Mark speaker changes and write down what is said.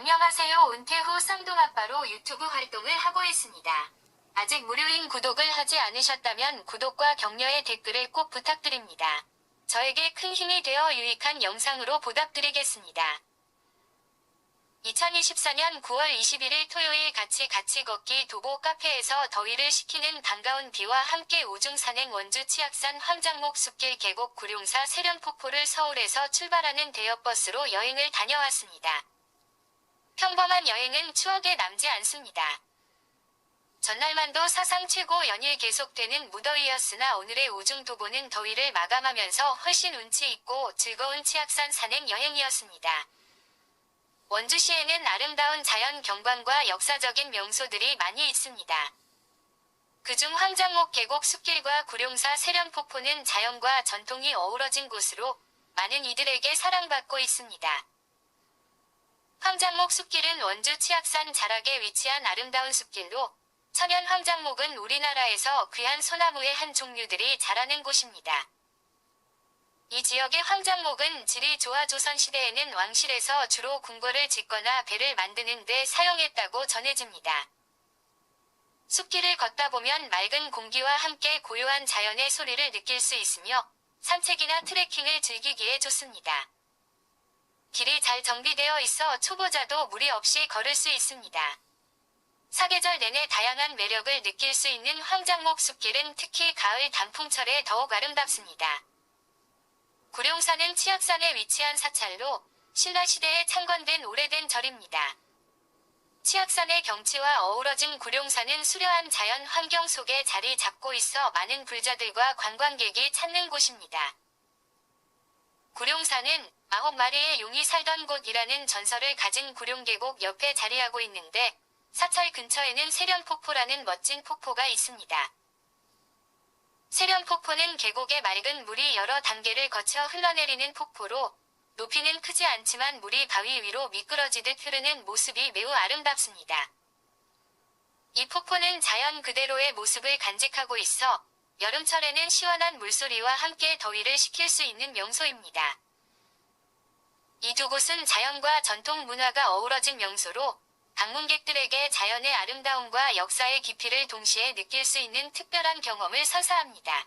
Speaker 1: 안녕하세요. 은퇴 후 쌍둥아빠로 유튜브 활동을 하고 있습니다. 아직 무료인 구독을 하지 않으셨다면 구독과 격려의 댓글을 꼭 부탁드립니다. 저에게 큰 힘이 되어 유익한 영상으로 보답드리겠습니다. 2024년 9월 21일 토요일 같이 같이 걷기 도보 카페에서 더위를 식히는 반가운 비와 함께 우중산행 원주 치악산 황장목 숲길 계곡 구룡사 세련폭포를 서울에서 출발하는 대여버스로 여행을 다녀왔습니다. 평범한 여행은 추억에 남지 않습니다. 전날만도 사상 최고 연일 계속되는 무더위였으나 오늘의 우중 도보는 더위를 마감하면서 훨씬 운치 있고 즐거운 치악산 산행 여행이었습니다. 원주시에는 아름다운 자연 경관과 역사적인 명소들이 많이 있습니다. 그중 황장목 계곡 숲길과 구룡사 세련폭포는 자연과 전통이 어우러진 곳으로 많은 이들에게 사랑받고 있습니다. 황장목 숲길은 원주 치악산 자락에 위치한 아름다운 숲길로 천연 황장목은 우리나라에서 귀한 소나무의 한 종류들이 자라는 곳입니다. 이 지역의 황장목은 질이 좋아 조선시대에는 왕실에서 주로 궁궐을 짓거나 배를 만드는 데 사용했다고 전해집니다. 숲길을 걷다 보면 맑은 공기와 함께 고요한 자연의 소리를 느낄 수 있으며 산책이나 트레킹을 즐기기에 좋습니다. 길이 잘 정비되어 있어 초보자도 무리 없이 걸을 수 있습니다. 사계절 내내 다양한 매력을 느낄 수 있는 황장목 숲길은 특히 가을 단풍철에 더욱 아름답습니다. 구룡산은 치악산에 위치한 사찰로 신라시대에 창건된 오래된 절입니다. 치악산의 경치와 어우러진 구룡산은 수려한 자연 환경 속에 자리 잡고 있어 많은 불자들과 관광객이 찾는 곳입니다. 구룡산은 아홉 마리의 용이 살던 곳이라는 전설을 가진 구룡계곡 옆에 자리하고 있는데 사찰 근처에는 세련폭포라는 멋진 폭포가 있습니다. 세련폭포는 계곡의 맑은 물이 여러 단계를 거쳐 흘러내리는 폭포로 높이는 크지 않지만 물이 바위 위로 미끄러지듯 흐르는 모습이 매우 아름답습니다. 이 폭포는 자연 그대로의 모습을 간직하고 있어 여름철에는 시원한 물소리와 함께 더위를 식힐 수 있는 명소입니다. 이 두 곳은 자연과 전통 문화가 어우러진 명소로 방문객들에게 자연의 아름다움과 역사의 깊이를 동시에 느낄 수 있는 특별한 경험을 선사합니다.